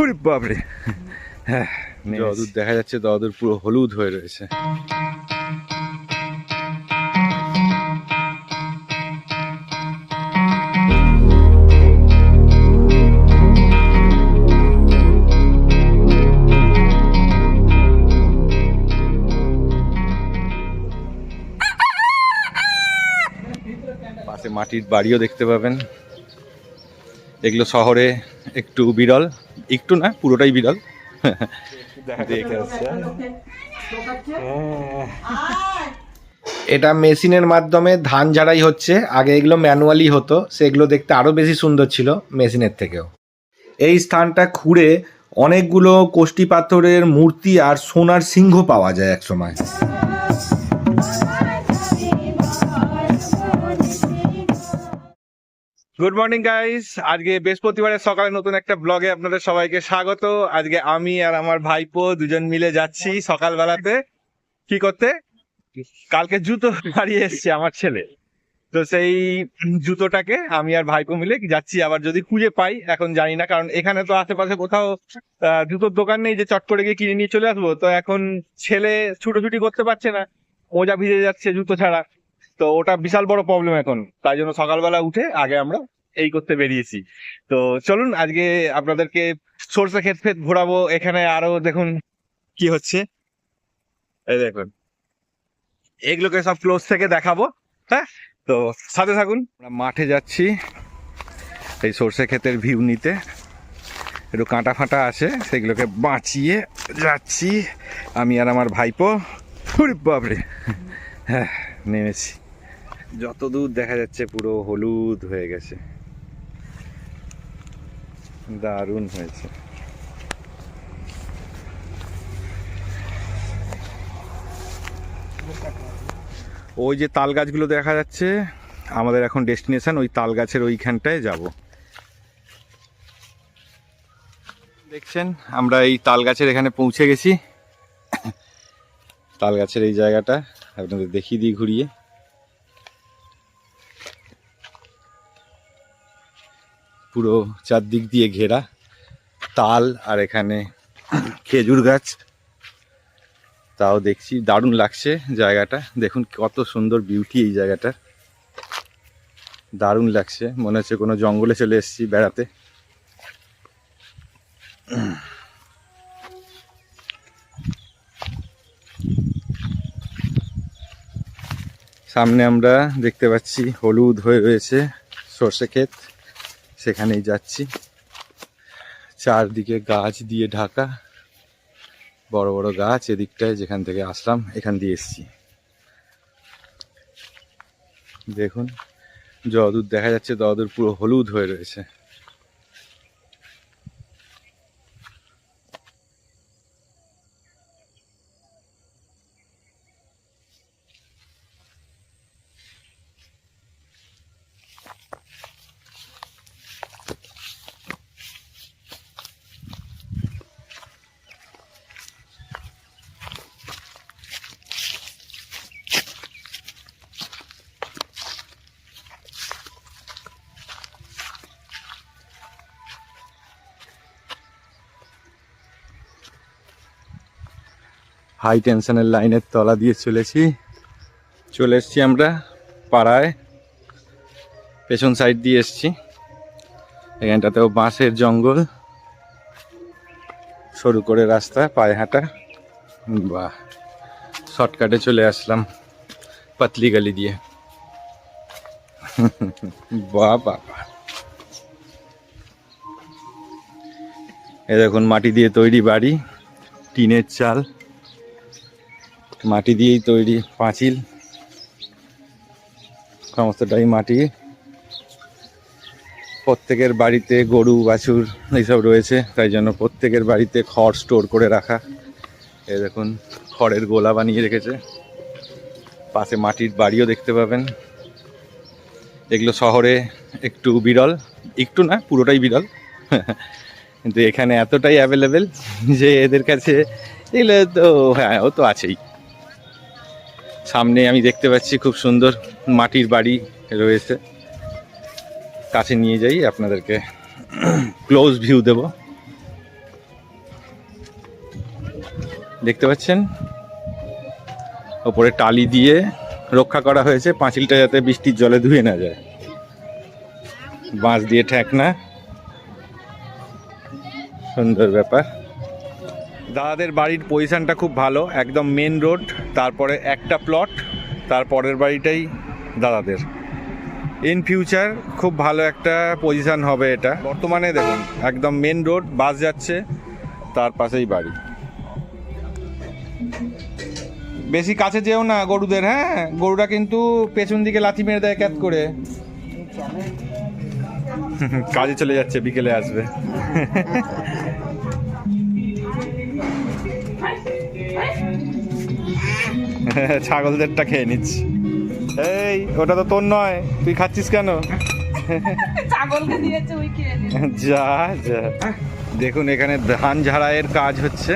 ওরে বাপরে। হ্যাঁ যদূর দেখা যাচ্ছে তদূর পুরো হলুদ হয়ে রয়েছে। পাশে মাটির বাড়িও দেখতে পাবেন। এগুলো শহরে একটু বিরল একটু না পুরোটাই বিরল। এটা মেশিনের মাধ্যমে ধান ঝাড়াই হচ্ছে। আগে এগুলো ম্যানুয়ালি হতো সেগুলো দেখতে আরও বেশি সুন্দর ছিল মেশিনের থেকেও। এই স্থানটা খুঁড়ে অনেকগুলো কোষ্টি পাথরের মূর্তি আর সোনার সিংহ পাওয়া যায় একসময়। গুড মর্নিং গাইস আজকে বৃহস্পতিবারের সকালে নতুন একটা ব্লগে আপনাদের সবাইকে স্বাগত। আজকে আমি আর আমার ভাইপো দুজন মিলে যাচ্ছি সকালবেলাতে। কি করতে? কালকে জুতো হারিয়ে এসছে আমার ছেলে। তো সেই জুতোটাকে আমি আর ভাইপো মিলে যাচ্ছি। আবার যদি খুঁজে পাই, এখন জানি না। কারণ এখানে তো আশেপাশে কোথাও জুতোর দোকান নেই যে চট করে গিয়ে কিনে নিয়ে চলে আসব। তো এখন ছেলে ছুটোছুটি করতে পারছে না। মোজা ভিজে যাচ্ছে জুতো ছাড়া। তো ওটা বিশাল বড় প্রবলেম এখন। তাই জন্য সকালবেলা উঠে আগে আমরা এই করতে বেরিয়েছি। তো চলুন, আজকে আপনাদেরকে সরষে ক্ষেত ফেত ঘোরাবো। এখানে আরও দেখুন কি হচ্ছে। এই দেখুন। এগুলোকে সব ক্লোজ থেকে দেখাবো হ্যাঁ? তো সাথে থাকুন। আমরা মাঠে যাচ্ছি এই সর্ষে ক্ষেতের ভিউ নিতে। একটু কাঁটা ফাঁটা আছে, সেগুলোকে বাঁচিয়ে যাচ্ছি। আমি আর আমার ভাইপো। বাপরে। হ্যাঁ নেমেছি। যত দূর দেখা যাচ্ছে পুরো হলুদ হয়ে গেছে। দারুণ হয়েছে। ওই যে তাল গাছগুলো দেখা যাচ্ছে, আমাদের এখন ডেস্টিনেশন, ওই তাল গাছের ওইখানটায় যাব। দেখছেন, আমরা এই তাল গাছের এখানে পৌঁছে গেছি। তাল গাছের এই জায়গাটা, আপনাদের দেখিয়ে দিই ঘুরিয়ে। পুরো চারদিক দিয়ে ঘেরা, তাল আর এখানে খেজুর গাছ। তাও দেখছি, দারুণ লাগছে জায়গাটা। দেখুন কত সুন্দর বিউটি এই জায়গাটা দারুণ লাগছে, মনে হচ্ছে কোনো জঙ্গলে চলে এসেছি বেড়াতে। সামনে আমরা দেখতে পাচ্ছি হলুদ হয়ে রয়েছে সর্ষে ক্ষেত। সেখানেই যাচ্ছি। চারদিকে গাছ দিয়ে ঢাকা, বড় বড় গাছ এদিকটায় যেখান থেকে আসলাম, এখান দিয়ে এসছি। দেখুন, যদূর দেখা যাচ্ছে, তদূর পুরো হলুদ হয়ে রয়েছে। হাই টেনশনের লাইনের তলা দিয়ে চলেছি। চলে এসছি আমরা পাড়ায়। পেছন সাইড দিয়ে এসছি। এখানটাতেও বাঁশের জঙ্গল। সরু করে রাস্তা, পায়ে হাঁটা। বাহ শর্টকাটে চলে আসলাম পাতলি গালি দিয়ে। বাহ বাবা। এ দেখুন, মাটি দিয়ে তৈরি বাড়ি, টিনের চাল। মাটি দিয়েই তৈরি পাঁচিল। সমস্তটাই মাটি। প্রত্যেকের বাড়িতে গরু, বাছুর এইসব রয়েছে, তাই জন্য প্রত্যেকের বাড়িতে খড় স্টোর করে রাখা। এ দেখুন, খড়ের গোলা বানিয়ে রেখেছে। পাশে মাটির বাড়িও দেখতে পাবেন। এগুলো শহরে একটু বিরল, একটু না, পুরোটাই বিরল। কিন্তু এখানে এতটাই অ্যাভেলেবেল যে এদের কাছে এগুলো তো হ্যাঁ ও তো আছেই। সামনে আমি দেখতে পাচ্ছি খুব সুন্দর মাটির বাড়ি রয়েছে। কাছে নিয়ে যাই, আপনাদেরকে ক্লোজ ভিউ দেব। দেখতে পাচ্ছেন? ওপরে টালি দিয়ে রক্ষা করা হয়েছে, পাঁচিলটা যাতে বৃষ্টির জলে ধুয়ে না যায়। বাঁশ দিয়ে ঠেক না সুন্দর ব্যাপার। দাদাদের বাড়ির পজিশানটা খুব ভালো, একদম মেন রোড তারপরে একটা প্লট তারপরের বাড়িটাই দাদাদের। ইন ফিউচার খুব ভালো একটা পজিশান হবে এটা। বর্তমানে দেখুন, একদম মেন রোড বাস যাচ্ছে, তার পাশেই বাড়ি। বেশি কাছে যেও না গরুদের হ্যাঁ? গরুরা কিন্তু পেছন দিকে লাথি মেরে দেয় ক্যাত করে। কাজে চলে যাচ্ছে, বিকেলে আসবে। ছাগলদেরটা খেয়ে নিচ্ছি। এই ওটা তো তোর নয় তুই খাচ্ছিস কেন? ছাগলকে দিয়েছে ওই খেয়ে নিয়েছে। যা যা। দেখুন এখানে ধান ঝাড়াইয়ের কাজ হচ্ছে।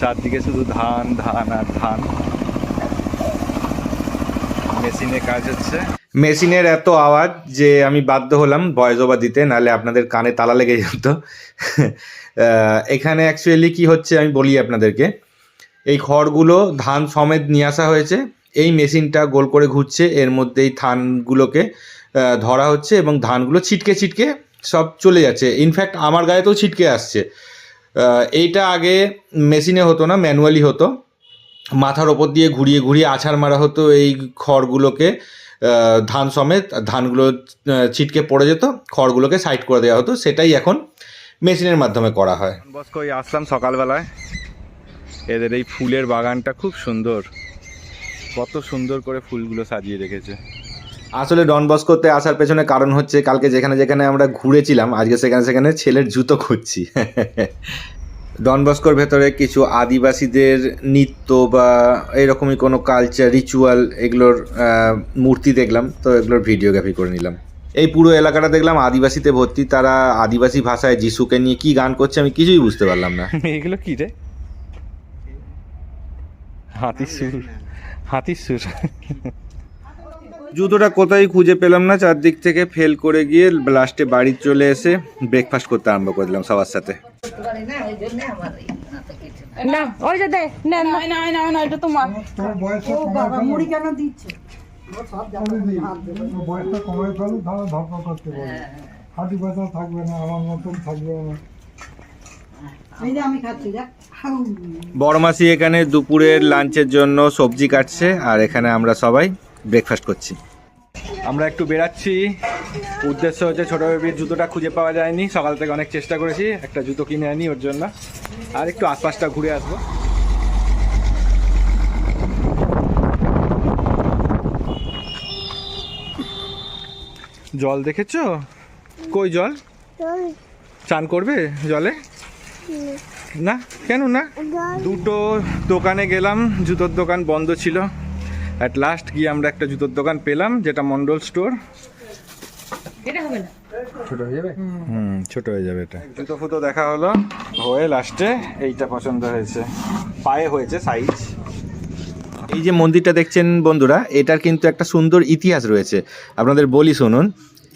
চারদিকে শুধু ধান ধান আর ধান। মেশিনে কাজ হচ্ছে। মেশিনের এত আওয়াজ যে আমি বাধ্য হলাম ভয়েস ওভার দিতে নাহলে আপনাদের কানে তালা লেগে যেত। এখানে অ্যাকচুয়ালি কি হচ্ছে আমি বলি আপনাদেরকে। এই খড়গুলো ধান সমেত নিয়ে আসা হয়েছে। এই মেশিনটা গোল করে ঘুরছে, এর মধ্যে এই ধানগুলোকে ধরা হচ্ছে এবং ধানগুলো ছিটকে ছিটকে সব চলে যাচ্ছে। ইনফ্যাক্ট আমার গায়েতেও ছিটকে আসছে। এইটা আগে মেশিনে হতো না, ম্যানুয়ালি হতো। মাথার ওপর দিয়ে ঘুরিয়ে ঘুরিয়ে আছাড় মারা হতো এই খড়গুলোকে। ধান সমেত ধানগুলো ছিটকে পড়ে যেত, খড়গুলোকে সাইড করে দেওয়া হতো। সেটাই এখন মেশিনের মাধ্যমে করা হয়। বস কই আসলাম সকালবেলায়। এদের এই ফুলের বাগানটা খুব সুন্দর। কত সুন্দর করে ফুলগুলো সাজিয়ে রেখেছে। আসলে ডন বস্কোতে আসার পেছনে কারণ হচ্ছে কালকে যেখানে যেখানে আমরা ঘুরেছিলাম আজকে সেখানে সেখানে ছেলের জুতো খুঁজছি। ডন বস্কোর ভেতরে কিছু আদিবাসীদের নৃত্য বা এরকমই কোনো কালচার রিচুয়াল এগুলোর মূর্তি দেখলাম তো এগুলোর ভিডিওগ্রাফি করে নিলাম। এই পুরো এলাকাটা দেখলাম আদিবাসীতে ভর্তি তারা আদিবাসী ভাষায় যিশুকে নিয়ে কি গান করছে আমি কিছুই বুঝতে পারলাম না। এগুলো কি রে? হাতির সুর হাতির সুর। জুতোটা কোথায় খুঁজে পেলাম না চারদিক থেকে ফেল করে গিয়ে লাস্টে বাড়ি চলে এসে ব্রেকফাস্ট করতে আরম্ভ করে দিলাম সবার সাথে। না ওই যে দে না না। না না এটা তোমার। বয়সটা কমাই ফেলো তাহলে ধপা করতে পারবে। হাঁটি ব্যথা থাকবে না আমার মতন থাকবে না। এই যে আমি খাচ্ছি দেখ। বড় মাসি এখানে দুপুরের লাঞ্চের জন্য সবজি কাটছে আর এখানে আমরা সবাই ব্রেকফাস্ট করছি। আমরা একটু বেরাচ্ছি উদ্দেশ্য হচ্ছে ছোট বেবির জুতোটা খুঁজে পাওয়া যায়নি। সকাল থেকে অনেক চেষ্টা করেছি একটা জুতো কিনে আনি ওর জন্য। আর একটু আশপাশটা ঘুরে আসব। জল দেখেছ? কই জল? চান করবে জলে? না? কেন না? দুটো দোকানে গেলাম জুতোর দোকান বন্ধ ছিল। অ্যাট লাস্ট গিয়ে আমরা একটা জুতোর দোকান পেলাম যেটা মন্ডল স্টোর এটা হবে না। হুম। ছোট হয়ে যাবে এটা। জুতো ফুতো দেখা হলো হয়ে লাস্টে এইটা পছন্দ হয়েছে। পায়ে হয়েছে সাইজ এই যে মন্দিরটা দেখছেন বন্ধুরা এটার কিন্তু একটা সুন্দর ইতিহাস রয়েছে। আপনাদের বলি শুনুন।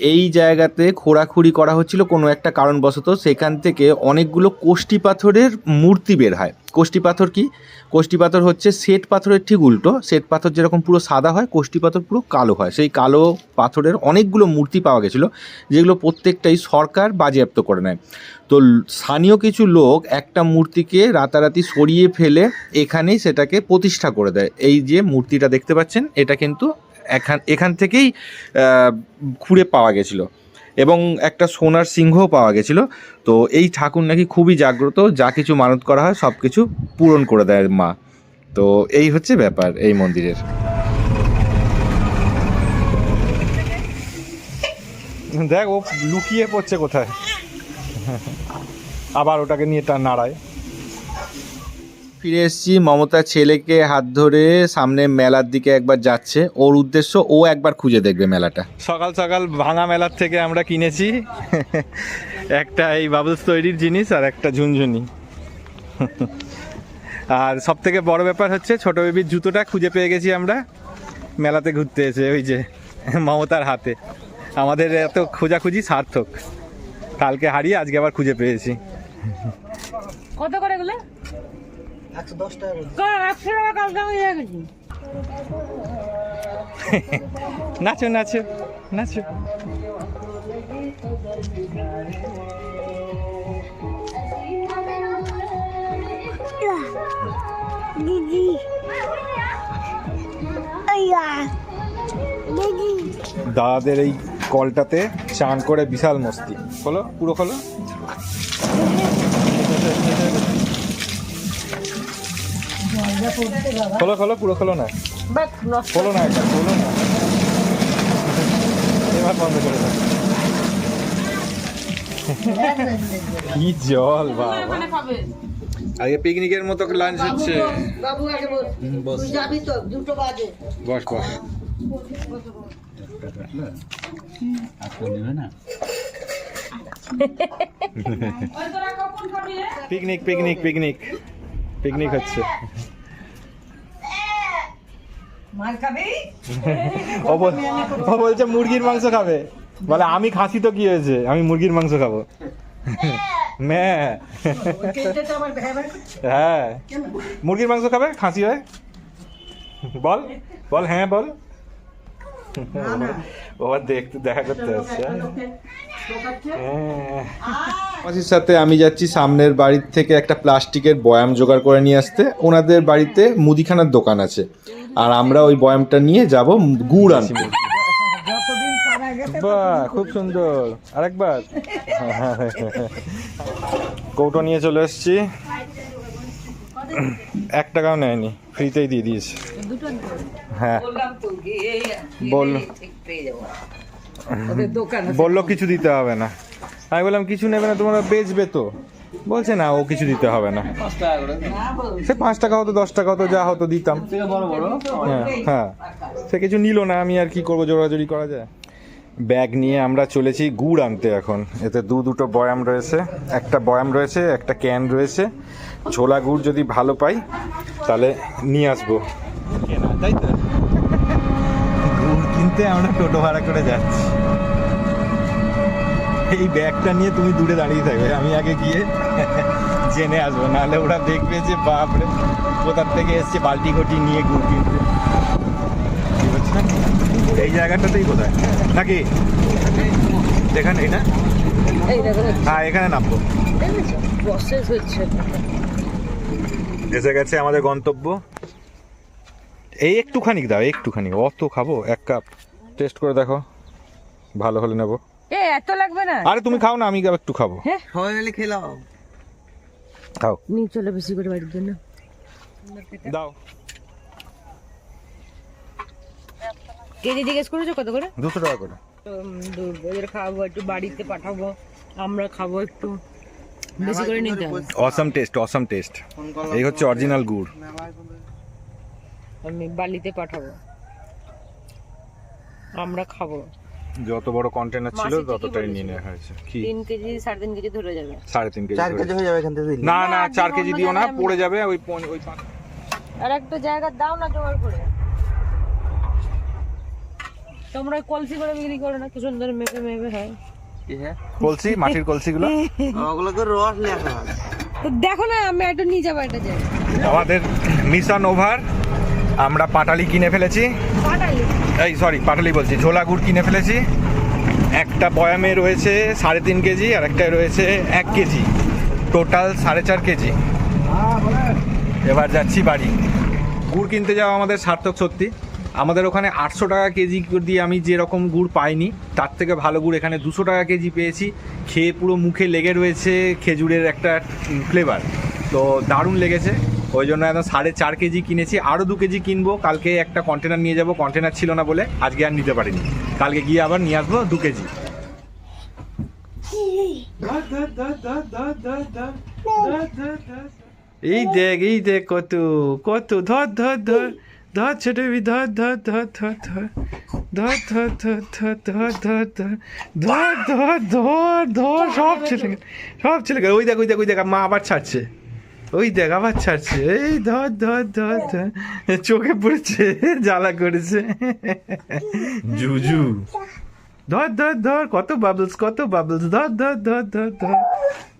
এই জায়গাতে খোঁড়াখুড়ি করা হচ্ছিল কোনো একটা কারণবশত। সেখান থেকে অনেকগুলো কোষ্টি পাথরের মূর্তি বের হয়। কোষ্টি পাথর কি? কোষ্টি পাথর হচ্ছে শ্বেত পাথরের ঠিক উল্টো। শ্বেত পাথর যেরকম পুরো সাদা হয় কোষ্টি পাথর পুরো কালো হয়। সেই কালো পাথরের অনেকগুলো মূর্তি পাওয়া গেছিল, যেগুলো প্রত্যেকটাই সরকার বাজেয়াপ্ত করে নেয়। তো স্থানীয় কিছু লোক একটা মূর্তিকে রাতারাতি সরিয়ে ফেলে এখানেই সেটাকে প্রতিষ্ঠা করে দেয়। এই যে মূর্তিটা দেখতে পাচ্ছেন, এটা কিন্তু এখান এখান থেকেই খুঁড়ে পাওয়া গেছিল। এবং একটা সোনার সিংহও পাওয়া গেছিল। তো এই ঠাকুর নাকি খুবই জাগ্রত, যা কিছু মানত করা হয়, সব কিছু পূরণ করে দেয় মা। তো এই হচ্ছে ব্যাপার এই মন্দিরের। দেখ, ও লুকিয়ে পড়ছে কোথায়? আবার ওটাকে নিয়ে টা নাড়ায়। ফিরে এসেছি। মমতা ছেলেকে হাত ধরে সামনে মেলার দিকে একবার যাচ্ছে। ওর উদ্দেশ্য ও একবার খুঁজে দেখবে মেলাটা। সকাল সকাল ভাঙা মেলার থেকে আমরা কিনেছি। একটা এই বাবলস তৈরির জিনিস আর একটা ঝুনঝুনি। আর সব থেকে বড় ব্যাপার হচ্ছে ছোট বেবির জুতোটা খুঁজে পেয়ে গেছি আমরা। মেলাতে ঘুরতে এসে ওই যে মমতার হাতে। আমাদের এত খোঁজাখুঁজি সার্থক। কালকে হারিয়ে আজকে আবার খুঁজে পেয়েছি। কত করে এগুলো? একশো দশ টাকা। একশো টাকা কালকে আমি দিয়ে গেছি? নাচো নাচো নাচো। দাদাদের এই কলটাতে চান করে বিশাল মস্তি। খোলো পুরো খোলো। খোলো খোলো পুরো খোলো না। খোলো না এটা খোলো না। এবার বন্ধ করে দাও। কি জল বাবা। পিকনিকের মতো লাঞ্চ হচ্ছে। বাবু আগে বল তুই যাবি তো দুটো বাজে। Boss boss? Picnic picnic picnic. Picnic হচ্ছে। ও বলছে মুরগির মাংস খাবে। বলে আমি খাসি তো কি হয়েছে? আমি মুরগির মাংস খাব। হ্যাঁ। মুরগির মাংস খাবে? খাসি হয়? বল। বল হ্যাঁ বল। ও দেখতে দেখা করতে আসছে হ্যাঁ। মাসির সাথে আমি যাচ্ছি সামনের বাড়ির থেকে একটা প্লাস্টিকের বয়াম জোগাড় করে নিয়ে আসতে। ওনাদের বাড়িতে মুদিখানার দোকান আছে। আর আমরা ওই বয়ামটা নিয়ে যাব গুড় আনতে। বাহ খুব সুন্দর। আরেকবার। কৌটো নিয়ে চলে এসেছি। এক টাকাও নেয়নি। ফ্রিতেই দিয়ে দিয়েছে। হ্যাঁ। বল বলল কিছু দিতে হবে না। আমি বললাম কিছু নেবে না তোমরা বেচবে তো। বলছে না ও কিছু দিতে হবে না। সে পাঁচ টাকা হতো দশ টাকা হতো যা হতো দিতাম। হ্যাঁ হ্যাঁ। সে কিছু নিল না আমি আর কি করব জোরাজোরি করা যায়? ব্যাগ নিয়ে আমরা চলেছি গুড় আনতে এখন। এতে দু দুটো বয়াম রয়েছে একটা বয়াম রয়েছে একটা ক্যান রয়েছে। ছোলা গুড় যদি ভালো পাই তাহলে নিয়ে আসব। তাই তো? কিনতে আমরা টোটো ভাড়া করে যাচ্ছি। এই ব্যাগটা নিয়ে তুমি দূরে দাঁড়িয়ে থাকবে আমি আগে গিয়ে জেনে আসব। নাহলে ওরা দেখবে যে বাপরে কোথার থেকে এসছে বালতি ঘটি নিয়ে গুড় কিনতে এই জায়গাটাতেই কোথায় নাকি? এখানেই না এই দেখো হ্যাঁ এখানে নামবো। এসে গেছে আমাদের গন্তব্য। এই একটুখানি দাও একটুখানি। অত খাব এক কাপ। টেস্ট করে দেখো। ভালো হলে নেব। এ এত লাগবে না। আরে তুমি খাও না আমি একটু খাব। সবাই মিলে খেলাও খাও। নিয়ে চলে বেশি করে বাড়ির জন্য। দাও। কেজি জিজ্ঞেস করেছ? কত করে? দুশো টাকা করে। ওদের খাব একটু বাড়িতে পাঠাবো। আমরা খাব একটু। বেশি করে নিতে হবে অসাম টেস্ট অসাম টেস্ট এই হচ্ছে অরিজিনাল গুড়। আমি বালিতে পাঠাবো। আমরা খাব। যত বড় কন্টেনার ছিল ততটাই নিয়ে নেওয়া হয়েছে। কি? তিন কেজি সাড়ে তিন কেজি ধরে যাবে। সাড়ে তিন কেজি চার কেজি হয়ে যাবে এখান থেকে না না চার কেজি দিও না পড়ে যাবে ওই ওই আর একটা জায়গা দাও না জোগাড় করে। তোমরা ওই কলসি করে বিক্রি করো না কি সুন্দর মেপে মেপে হয়। কলসি মাটির কলসিগুলো? ওগুলোকে রস লেখা তো দেখো না আমি একটু নিয়ে যাব একটা জায়গা আমাদের মিশন ওভার আমরা পাটালি কিনে ফেলেছি। এই সরি পাটালি বলছি। ঝোলা গুড় কিনে ফেলেছি। একটা বয়ামে রয়েছে সাড়ে তিন কেজি আর একটা রয়েছে এক কেজি। টোটাল সাড়ে চার কেজি। এবার যাচ্ছি বাড়ি। গুড় কিনতে যাওয়া আমাদের সার্থক সত্যি। আমাদের ওখানে আটশো টাকা কেজি দিয়ে আমি যেরকম গুড় পাইনি, তার থেকে ভালো গুড় এখানে দুশো টাকা কেজি পেয়েছি। খেয়ে পুরো মুখে লেগে রয়েছে খেজুরের একটা ফ্লেভার তো দারুণ লেগেছে। ওই জন্য একদম সাড়ে চার কেজি কিনেছি আরও দু কেজি কিনবো কালকে একটা কন্টেনার নিয়ে যাব কন্টেনার ছিল না বলে আজকে আর নিতে পারিনি কালকে গিয়ে আবার নিয়ে আসব দু কেজি এই দেখ এই দেখ কত কত ধর ধর ধর ধর ছোট ধর ধর ধর ধর ধর ধর ধর ধর ধর ধর ধর ধর ধর ধর ধর সব ছেলে সব ছেলে ওই দেখ ওই দেখ ওই দেখ মা আবার ছাড়ছে ওই দেখ আবার ছাড়ছে। এই ধর ধর ধর ধর। চোখে পড়েছে জ্বালা করেছে। জুজু। ধর ধর ধর কত বাবলস কত বাবলস ধর ধর ধর ধর ধর।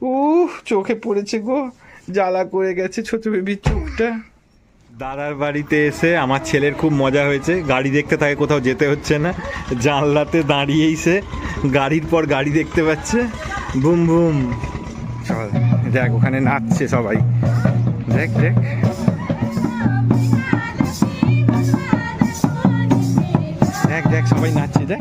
উহ চোখে পড়েছে গো। জ্বালা করে গেছে ছোট বেবির চোখটা। দাদার বাড়িতে এসে আমার ছেলের খুব মজা হয়েছে। গাড়ি দেখতে থাকে কোথাও যেতে হচ্ছে না। জানলাতে দাঁড়িয়েই সে গাড়ির পর গাড়ি দেখতে পাচ্ছে। Boom boom. চল। দেখ ওখানে নাচছে সবাই। দেখ দেখ। দেখ দেখ সবাই নাচছে দেখ।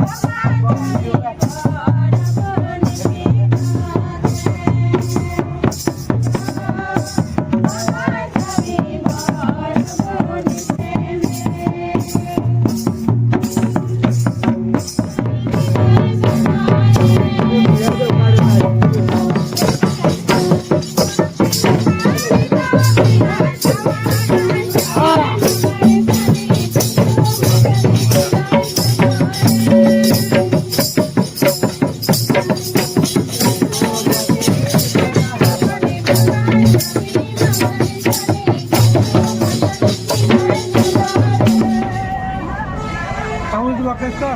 তাহলে তো একটা?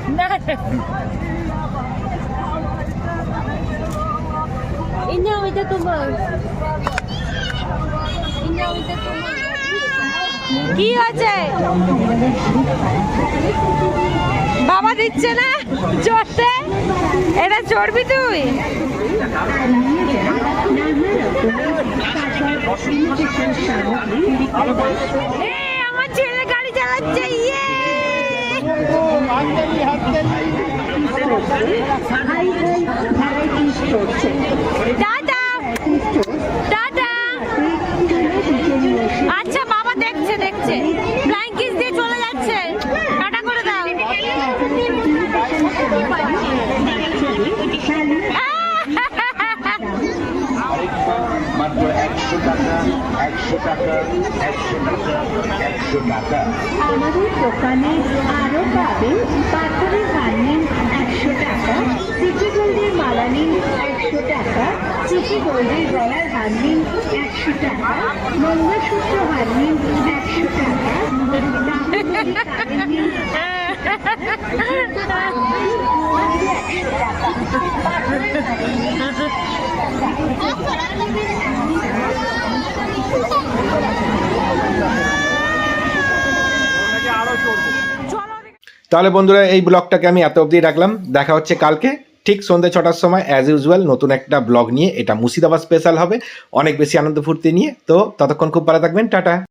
ইন্না ওইটা তোমার। ইন্না ওইটা তোমার। কি আছে বাবা দিচ্ছে না? চড়তে? এটা চড়বি তুই? আমার ছেলে গাড়ি চালাচ্ছে ইয়ে! টাটা টাটা আচ্ছা বাবা দেখছে দেখছে। ফ্লাইং কিস দিয়ে চলে যাচ্ছে। টাটা করে দাও। মাত্র একশো টাকা একশো টাকা একশো টাকা একশো টাকা। আমাদের দোকানে আরও পাবেন পাথরের হারনিন একশো টাকা সিটি গোল্ডের মালা নিন একশো টাকা গলার হারনিন একশো টাকা মঙ্গলসূত্র হারনিন একশো টাকা তাহলে বন্ধুরা এই ব্লগটাকে আমি এত অবধি রাখলাম। দেখা হচ্ছে কালকে। ঠিক সন্ধ্যে ছটার সময় অ্যাজ ইউজুয়াল নতুন একটা ব্লগ নিয়ে এটা মুর্শিদাবাদ স্পেশাল হবে। অনেক বেশি আনন্দ ফুর্তি নিয়ে। তো ততক্ষণ খুব ভালো থাকবেন। টাটা।